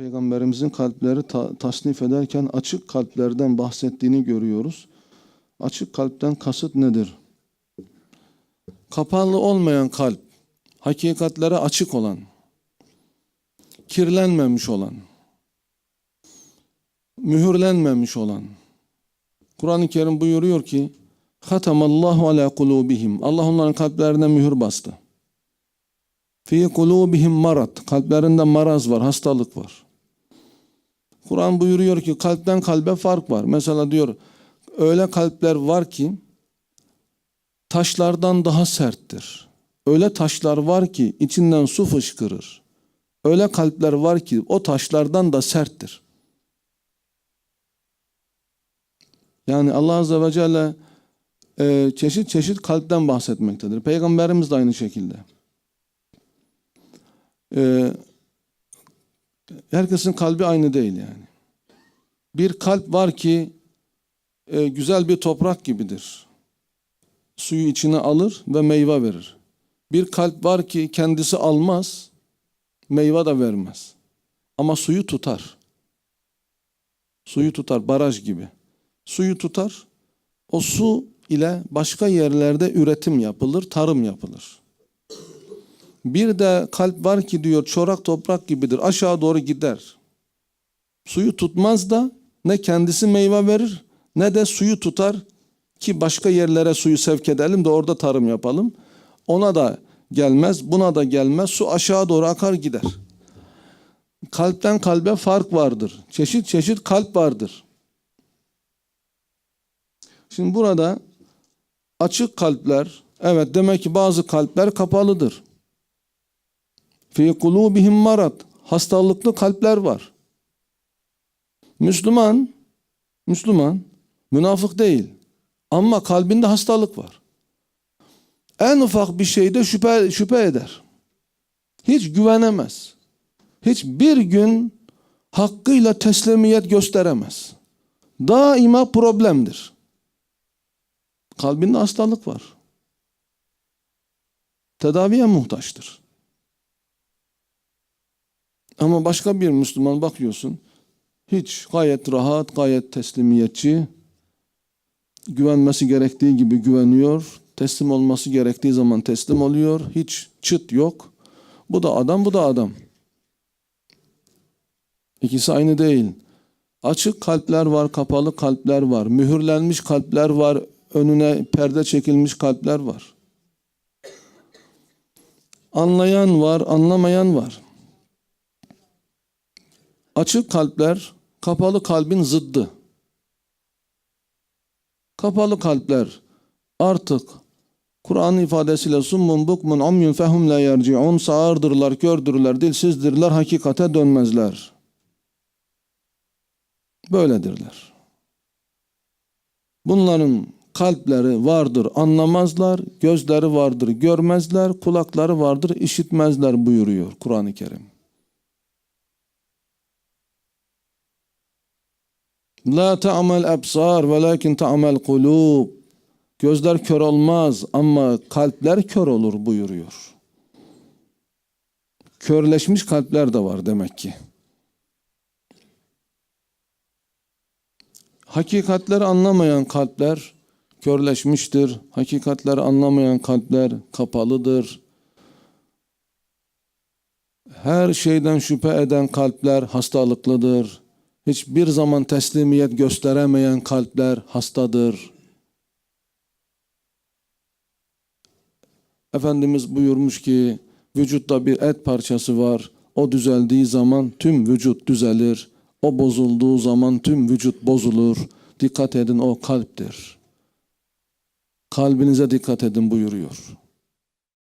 Peygamberimizin kalpleri ta- tasnif ederken açık kalplerden bahsettiğini görüyoruz. Açık kalpten kasıt nedir? Kapalı olmayan kalp, hakikatlere açık olan, kirlenmemiş olan, mühürlenmemiş olan. Kur'an-ı Kerim buyuruyor ki, Hatamallahu ala kulubihim. Allah onların kalplerine mühür bastı. Fi kulubihim marat. Kalplerinde maraz var, hastalık var. Kur'an buyuruyor ki kalpten kalbe fark var. Mesela diyor öyle kalpler var ki taşlardan daha serttir. Öyle taşlar var ki içinden su fışkırır. Öyle kalpler var ki o taşlardan da serttir. Yani Allah Azze ve Celle e, çeşit çeşit kalpten bahsetmektedir. Peygamberimiz de aynı şekilde. E, herkesin kalbi aynı değil yani. Bir kalp var ki e, güzel bir toprak gibidir. Suyu içine alır ve meyve verir. Bir kalp var ki kendisi almaz, meyve de vermez. Ama suyu tutar. Suyu tutar, baraj gibi. Suyu tutar. O su ile başka yerlerde üretim yapılır, tarım yapılır. Bir de kalp var ki diyor çorak toprak gibidir. Aşağı doğru gider. Suyu tutmaz da ne kendisi meyve verir ne de suyu tutar ki başka yerlere suyu sevk edelim de orada tarım yapalım. Ona da gelmez, buna da gelmez. Su aşağı doğru akar gider. Kalpten kalbe fark vardır. Çeşit çeşit kalp vardır. Şimdi burada açık kalpler, evet demek ki bazı kalpler kapalıdır. Fi kulubihim marat. Hastalıklı kalpler var. Müslüman, Müslüman, münafık değil. Ama kalbinde hastalık var. En ufak bir şeyde şüphe, şüphe eder. Hiç güvenemez. Hiçbir gün hakkıyla teslimiyet gösteremez. Daima problemdir. Kalbinde hastalık var. Tedaviye muhtaçtır. Ama başka bir Müslüman bakıyorsun, hiç gayet rahat, gayet teslimiyetçi, güvenmesi gerektiği gibi güveniyor, teslim olması gerektiği zaman teslim oluyor, hiç çıt yok. Bu da adam, bu da adam. İkisi aynı değil. Açık kalpler var, kapalı kalpler var, mühürlenmiş kalpler var, önüne perde çekilmiş kalpler var. Anlayan var, anlamayan var. Açık kalpler kapalı kalbin zıddı. Kapalı kalpler artık Kur'an ifadesiyle summun bukmun umyun fehum la yerciun sağırdırlar, kördürler, dilsizdirler, hakikate dönmezler. Böyledirler. Bunların kalpleri vardır, anlamazlar, gözleri vardır, görmezler, kulakları vardır, işitmezler buyuruyor Kur'an-ı Kerim. La ta'mel absar velakin ta'mel kulub. Gözler kör olmaz ama kalpler kör olur buyuruyor. Körleşmiş kalpler de var demek ki. Hakikatleri anlamayan kalpler körleşmiştir. Hakikatleri anlamayan kalpler kapalıdır. Her şeyden şüphe eden kalpler hastalıklıdır. Hiçbir zaman teslimiyet gösteremeyen kalpler hastadır. Efendimiz buyurmuş ki vücutta bir et parçası var. O düzeldiği zaman tüm vücut düzelir. O bozulduğu zaman tüm vücut bozulur. Dikkat edin o kalptir. Kalbinize dikkat edin buyuruyor.